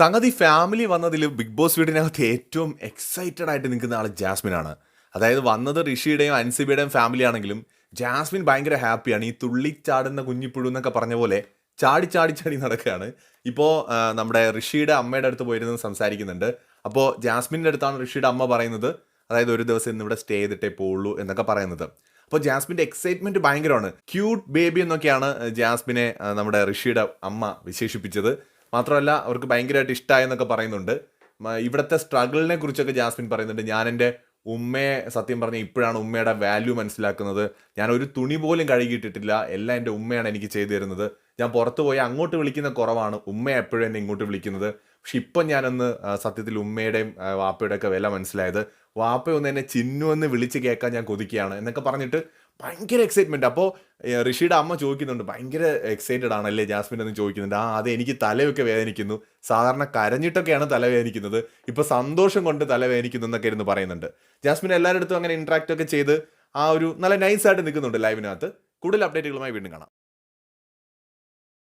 സംഗതി ഫാമിലി വന്നതിൽ big boss വീടിനകത്ത് ഏറ്റവും എക്സൈറ്റഡ് ആയിട്ട് നിൽക്കുന്ന ആൾ ജാസ്മിൻ ആണ്. അതായത് വന്നത് ഋഷിയുടെയും അൻസിബിയുടെയും ഫാമിലി ആണെങ്കിലും ജാസ്മിൻ ഭയങ്കര ഹാപ്പിയാണ് ഈ തുള്ളിച്ചാടുന്ന കുഞ്ഞിപ്പുഴു എന്നൊക്കെ പറഞ്ഞ പോലെ ചാടി ചാടി ചാടി നടക്കുകയാണ്. ഇപ്പോൾ നമ്മുടെ ഋഷിയുടെ അമ്മയുടെ അടുത്ത് പോയിരുന്ന് സംസാരിക്കുന്നുണ്ട്. അപ്പോൾ ജാസ്മിന്റെ അടുത്താണ് ഋഷിയുടെ അമ്മ പറയുന്നത്. അതായത് ഒരു ദിവസം ഇന്ന് ഇവിടെ സ്റ്റേ ചെയ്തിട്ടേ പോവുള്ളൂ എന്നൊക്കെ പറയുന്നത്. അപ്പോൾ ജാസ്മിന്റെ എക്സൈറ്റ്മെന്റ് ഭയങ്കരമാണ്. ക്യൂട്ട് ബേബി എന്നൊക്കെയാണ് ജാസ്മിനെ നമ്മുടെ ഋഷിയുടെ അമ്മ വിശേഷിപ്പിച്ചത്. മാത്രമല്ല അവർക്ക് ഭയങ്കരമായിട്ട് ഇഷ്ടമായെന്നൊക്കെ പറയുന്നുണ്ട്. ഇവിടുത്തെ സ്ട്രഗിളിനെ കുറിച്ചൊക്കെ ജാസ്മിൻ പറയുന്നുണ്ട്. ഞാൻ എന്റെ ഉമ്മയെ സത്യം പറഞ്ഞ ഇപ്പോഴാണ് ഉമ്മയുടെ വാല്യൂ മനസ്സിലാക്കുന്നത്. ഞാൻ ഒരു തുണി പോലും കഴുകിയിട്ടിട്ടില്ല. എല്ലാം എന്റെ ഉമ്മയാണ് എനിക്ക് ചെയ്തു തരുന്നത്. ഞാൻ പുറത്ത് പോയി അങ്ങോട്ട് വിളിക്കുന്ന കുറവാണ്. ഉമ്മ എപ്പോഴും എന്നെ ഇങ്ങോട്ട് വിളിക്കുന്നത്. പക്ഷെ ഇപ്പം ഞാനൊന്ന് സത്യത്തിൽ ഉമ്മയുടെയും വാപ്പയുടെയൊക്കെ ഒക്കെ വില മനസ്സിലായത് വാപ്പയൊന്ന് എന്നെ ചിന്നു എന്ന് വിളിച്ച് കേൾക്കാൻ ഞാൻ കൊതിക്കുകയാണ് എന്നൊക്കെ പറഞ്ഞിട്ട് ഭയങ്കര എക്സൈറ്റ്മെന്റ് അപ്പോൾ ഋഷിയുടെ അമ്മ ചോദിക്കുന്നുണ്ട് ഭയങ്കര എക്സൈറ്റഡ് ആണല്ലേ ജാസ്മിൻ? എന്ന് ചോദിക്കുന്നുണ്ട്. ആ അത് എനിക്ക് തലയൊക്കെ വേദനിക്കുന്നു. സാധാരണ കരഞ്ഞിട്ടൊക്കെയാണ് തലവേദനിക്കുന്നത് ഇപ്പോൾ ഇപ്പൊ സന്തോഷം കൊണ്ട് തലവേദനിക്കുന്നു എന്നൊക്കെ ഇരുന്ന് പറയുന്നുണ്ട്. ജാസ്മിൻ എല്ലാവരുടെ അടുത്തും അങ്ങനെ ഇന്ററാക്ട് ഒക്കെ ചെയ്ത് ആ ഒരു നല്ല നൈസായിട്ട് നിൽക്കുന്നുണ്ട് ലൈവിനകത്ത് കൂടുതൽ അപ്ഡേറ്റുകളുമായി വീണ്ടും കാണാം.